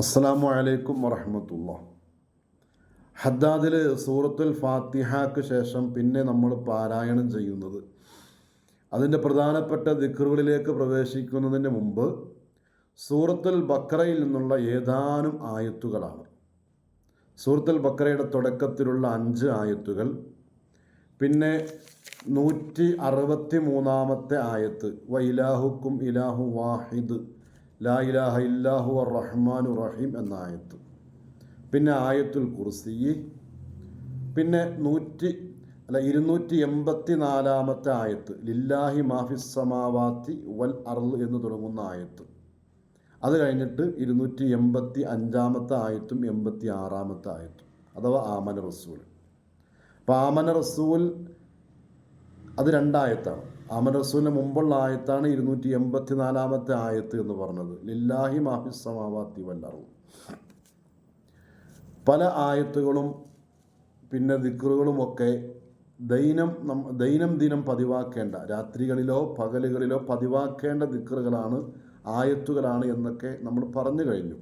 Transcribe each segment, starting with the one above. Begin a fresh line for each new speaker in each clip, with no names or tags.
അസ്സാം വലൈക്കും വറഹമത്തുള്ള. ഹദ്ദാദിൽ സൂറത്തുൽ ഫാത്തിഹയ്ക്ക് ശേഷം പിന്നെ നമ്മൾ പാരായണം ചെയ്യുന്നത്. അതിന്റെ പ്രധാനപ്പെട്ട ദിക്കറുകളിലേക്ക് പ്രവേശിക്കുന്നതിന് മുമ്പ് സൂറത്തുൽ ബക്രയിൽ നിന്നുള്ള ഏതാനും ആയത്തുകളാണ്. സൂറത്തുൽ ബക്രയുടെ തുടക്കത്തിലുള്ള അഞ്ച് ആയത്തുകൾ പിന്നെ നൂറ്റി അറുപത്തി മൂന്നാമത്തെ ആയത്ത് വ ഇലാഹുക്കും ഇലാഹു വാഹിദ് ലാ ഇലാഹ ഇല്ലാഹു റഹ്മാനു റഹീം എന്ന ആയത്ത്. പിന്നെ ആയത്തുൽ കുർസി. പിന്നെ നൂറ്റി അല്ല ഇരുന്നൂറ്റി എൺപത്തി നാലാമത്തെ ആയത്ത്. ലില്ലാഹി മാഫിസ് സമാവാത്തി വൽ അർൾ എന്ന് തുടങ്ങുന്ന ആയത്ത്. അത് കഴിഞ്ഞിട്ട് ഇരുന്നൂറ്റി എൺപത്തി അഞ്ചാമത്തെ ആയത്തും എൺപത്തി ആറാമത്തെ ആയത്തും. അഥവാ ആമന റസൂൽ. അപ്പോൾ ആമന റസൂൽ അത് രണ്ടായത്താണ്. റസൂലിന് മുമ്പുള്ള ആയത്താണ് ഇരുന്നൂറ്റി എൺപത്തി നാലാമത്തെ ആയത്ത് എന്ന് പറഞ്ഞത്. ലില്ലാഹി മാഹിസമാവാത്തി വല്ലറും പല ആയത്തുകളും പിന്നെ ദിക്റുകളും ഒക്കെ ദൈനം ദൈനം ദിനം പതിവാക്കേണ്ട രാത്രികളിലോ പകലുകളിലോ പതിവാക്കേണ്ട ദിക്റുകളാണ് ആയത്തുകളാണ് എന്നൊക്കെ നമ്മൾ പറഞ്ഞു കഴിഞ്ഞു.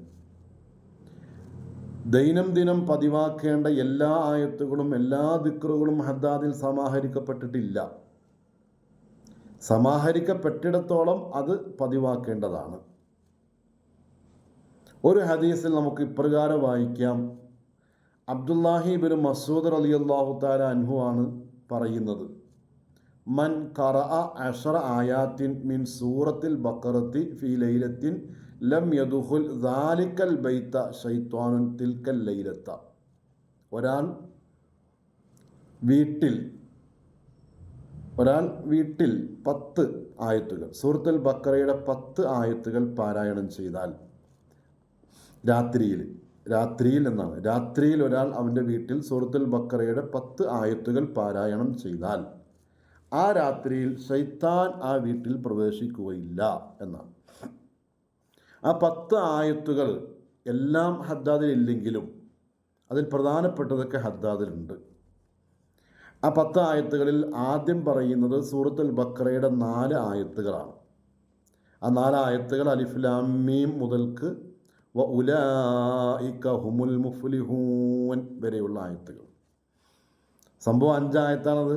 ദൈനം ദിനം പതിവാക്കേണ്ട എല്ലാ ആയത്തുകളും എല്ലാ ദിക്റുകളും ഹദ്ദാദിൽ സമാഹരിക്കപ്പെട്ടിട്ടില്ല. സമാഹരിക്കപ്പെട്ടിടത്തോളം അത് പതിവാക്കേണ്ടതാണ്. ഒരു ഹദീസിൽ നമുക്ക് ഇപ്രകാരം വായിക്കാം. അബ്ദുല്ലാഹി ബിൻ മസൂദ് അലി അള്ളാഹു താല അൻഹു ആണ് പറയുന്നത്. മൻ കറ അഷറ ആയാത്തിൻ മിൻ സൂറത്തിൽ ബക്കറത്തി ഫി ലൈലത്തിൻ ലം യദുഹുൽ ദാലിക്കൽ ബൈത്ത ഷൈത്വാനുൻ തിൽക്കൽ ലൈലത്ത. ഒരാൾ വീട്ടിൽ ഒരാൾ വീട്ടിൽ പത്ത് ആയത്തുകൾ സൂറത്തുൽ ബക്കറയുടെ പത്ത് ആയത്തുകൾ പാരായണം ചെയ്താൽ രാത്രിയിൽ രാത്രിയിൽ എന്നാണ്. രാത്രിയിൽ ഒരാൾ അവന്റെ വീട്ടിൽ സൂറത്തുൽ ബക്കറയുടെ പത്ത് ആയത്തുകൾ പാരായണം ചെയ്താൽ ആ രാത്രിയിൽ ശൈത്താൻ ആ വീട്ടിൽ പ്രവേശിക്കുകയില്ല എന്നാണ്. ആ പത്ത് ആയത്തുകൾ എല്ലാം ഹദ്ദാദിലില്ലെങ്കിലും അതിൽ പ്രധാനപ്പെട്ടതൊക്കെ ഹദ്ദാദിലുണ്ട്. ആ പത്ത് ആയത്തുകളിൽ ആദ്യം പറയുന്നത് സൂറത്തുൽ ബക്രയുടെ നാല് ആയത്തുകളാണ്. ആ നാല് ആയത്തുകൾ അലിഫ്ലാമീം മുതൽക്ക് വ ഉലായിക്ക ഹുമുൽ മുഫ്ലിഹൂൻ വരെയുള്ള ആയത്തുകൾ. സംഭവം അഞ്ചായത്താണത്.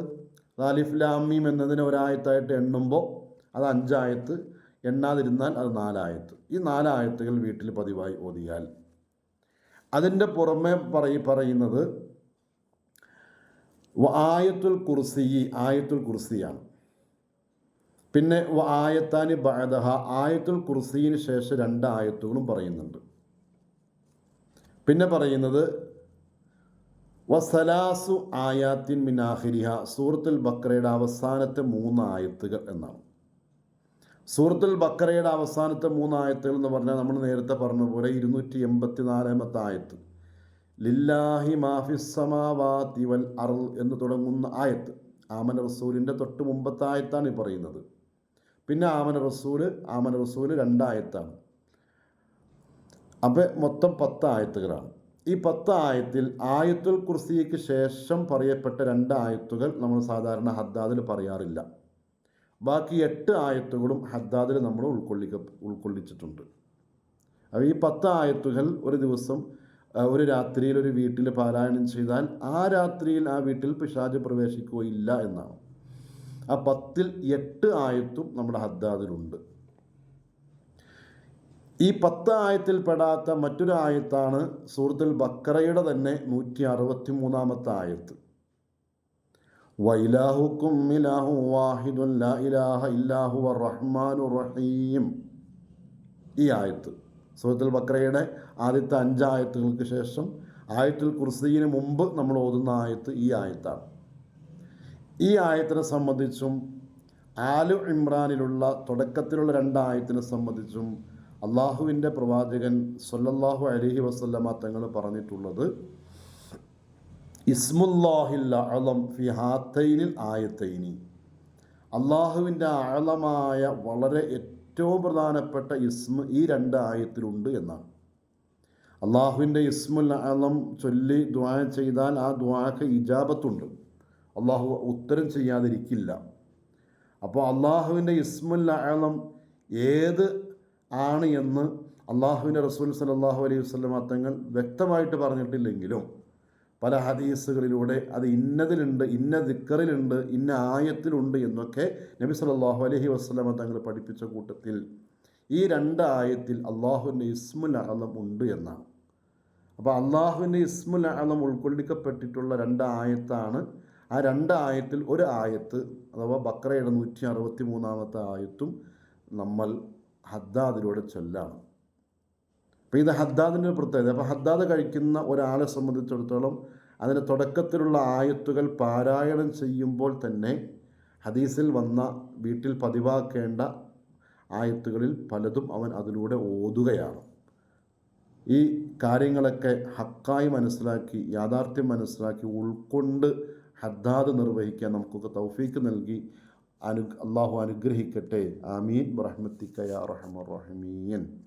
അലിഫ്ലാമീം എന്നതിനെ ഒരായത്തായിട്ട് എണ്ണുമ്പോൾ അത് അഞ്ചായത്ത് എണ്ണാതിരുന്നാൽ അത് നാലായത്ത്. ഈ നാലായത്തുകൾ വീട്ടിൽ പതിവായി ഓതിയാൽ. അതിന്റെ പുറമെ പറയി പറയുന്നത് ആയത്തുൽ കുർസി ആയത്തുൽ കുർസിയാണ്. പിന്നെ ആയത്താനി ബഅദഹ ആയത്തുൽ കുർസിന് ശേഷം രണ്ട് ആയത്തുകളും പറയുന്നുണ്ട്. പിന്നെ പറയുന്നത് വസലാസു ആയാത്തിൻ മിനാഹിരിഹ സൂറത്തുൽ ബക്രയുടെ അവസാനത്തെ മൂന്ന് ആയത്തുകൾ എന്നാണ്. സൂറത്തുൽ ബക്രയുടെ അവസാനത്തെ മൂന്ന് ആയത്തുകൾ എന്ന് പറഞ്ഞാൽ നമ്മൾ നേരത്തെ പറഞ്ഞ പോലെ ഇരുന്നൂറ്റി എൺപത്തി നാലാമത്തെ ആയത്ത്. ലില്ലാഹി മാഫിസമാവാതി വൽ അർ എന്ന് തുടങ്ങുന്ന ആയത്ത് ആമന റസൂലിന്റെ തൊട്ട് മുമ്പത്തെ ആയത്താണ് ഈ പറയുന്നത്. പിന്നെ ആമന റസൂൽ ആമന റസൂൽ രണ്ടായത്താണ്. അപ്പോൾ മൊത്തം പത്ത് ആയത്തുകളാണ്. ഈ പത്ത് ആയത്തിൽ ആയത്തുൽ കുർസിക്ക് ശേഷം പറയപ്പെട്ട രണ്ട് ആയത്തുകൾ നമ്മൾ സാധാരണ ഹദ്ദാദിൽ പറയാറില്ല. ബാക്കി എട്ട് ആയത്തുകളും ഹദ്ദാദിൽ നമ്മൾ ഉൾക്കൊള്ളിക്ക ഉൾക്കൊള്ളിച്ചിട്ടുണ്ട്. അപ്പോൾ ഈ പത്ത് ആയത്തുകൾ ഒരു ദിവസം ഒരു രാത്രിയിൽ ഒരു വീട്ടിൽ പാരായണം ചെയ്താൽ ആ രാത്രിയിൽ ആ വീട്ടിൽ പിശാജ് പ്രവേശിക്കുകയില്ല എന്നാണ്. ആ പത്തിൽ എട്ട് ആയത്തും നമ്മുടെ ഹദ്ദാദിലുണ്ട്. ഈ പത്ത് ആയത്തിൽ പെടാത്ത മറ്റൊരു ആയത്താണ് സൂറത്തുൽ ബക്കറയുടെ തന്നെ നൂറ്റി അറുപത്തി മൂന്നാമത്തെ ആയത്ത്. വൈലാഹുക്കും ഇലാഹു റഹീം ഈ ആയത്ത്. സൂറത്തുൽ ബക്രയുടെ ആദ്യത്തെ അഞ്ചായത്തുകൾക്ക് ശേഷം ആയത്തുൽ കുർസീന് മുമ്പ് നമ്മൾ ഓതുന്ന ആയത്ത് ഈ ആയത്താണ്. ഈ ആയത്തിനെ സംബന്ധിച്ചും ആലു ഇമ്രാനിലുള്ള തുടക്കത്തിലുള്ള രണ്ടായത്തിനെ സംബന്ധിച്ചും അള്ളാഹുവിന്റെ പ്രവാചകൻ സൊല്ലാഹു അലഹി വസ്ല്ലമ തങ്ങൾ പറഞ്ഞിട്ടുള്ളത് ഇസ്മുല്ലാഹിൽ അളം ഫി ഹാത്തൈനിൽ ആയത്തൈനി. അള്ളാഹുവിന്റെ ആഴമായ വളരെ പ്രധാനപ്പെട്ട ഇസ്മ ഈ രണ്ട് ആയത്തിലുണ്ട് എന്നാണ്. അള്ളാഹുവിന്റെ ഇസ്മുൽ അലം ചൊല്ലി ദ്വാ ചെയ്താൽ ആ ദ്വാക്ക് ഇജാബത്തുണ്ട്. അള്ളാഹു ഉത്തരം ചെയ്യാതിരിക്കില്ല. അപ്പോൾ അള്ളാഹുവിന്റെ ഇസ്മുൽ അലം ഏത് ആണ് എന്ന് അള്ളാഹുവിന്റെ റസൂൽ സലാഹു അലൈഹി വസ്ലം തങ്ങൾ വ്യക്തമായിട്ട് പറഞ്ഞിട്ടില്ലെങ്കിലും പല ഹദീസുകളിലൂടെ അത് ഇന്നതിലുണ്ട് ഇന്ന ദിക്കറിലുണ്ട് ഇന്ന ആയത്തിലുണ്ട് എന്നൊക്കെ നബി സല്ലല്ലാഹു അലഹി വസ്ലമ തങ്ങൾ പഠിപ്പിച്ച കൂട്ടത്തിൽ ഈ രണ്ട് ആയത്തിൽ അള്ളാഹുവിന്റെ ഇസ്മുൽ അളം ഉണ്ട് എന്നാണ്. അപ്പോൾ അള്ളാഹുവിന്റെ ഇസ്മുൽ അളം ഉൾക്കൊള്ളിക്കപ്പെട്ടിട്ടുള്ള രണ്ട് ആയത്താണ്. ആ രണ്ട് ആയത്തിൽ ഒരു ആയത്ത് അഥവാ ബക്രയുടെ നൂറ്റി അറുപത്തി മൂന്നാമത്തെ ആയത്തും നമ്മൾ ഹദ്ദാദിലൂടെ ചൊല്ലാണ്. അപ്പോൾ ഇത് ഹദ്ദാദിന്റെ ഒരു പ്രത്യേകത. അപ്പോൾ ഹദ്ദാദ് കഴിക്കുന്ന ഒരാളെ സംബന്ധിച്ചിടത്തോളം അതിന്റെ തുടക്കത്തിലുള്ള ആയത്തുകൾ പാരായണം ചെയ്യുമ്പോൾ തന്നെ ഹദീസിൽ വന്ന വീട്ടിൽ പതിവാക്കേണ്ട ആയത്തുകളിൽ പലതും അവൻ അതിലൂടെ ഓതുകയാണ്. ഈ കാര്യങ്ങളൊക്കെ ഹക്കായി മനസ്സിലാക്കി യാഥാർത്ഥ്യം മനസ്സിലാക്കി ഉൾക്കൊണ്ട് ഹദ്ദാദ് നിർവഹിക്കാൻ നമുക്കൊക്കെ തൗഫീക്ക് നൽകി. അനു അള്ളാഹു അനുഗ്രഹിക്കട്ടെ. ആമീൻ. റഹ്മത്തിക്കയ റഹ്മർ റഹ്മീൻ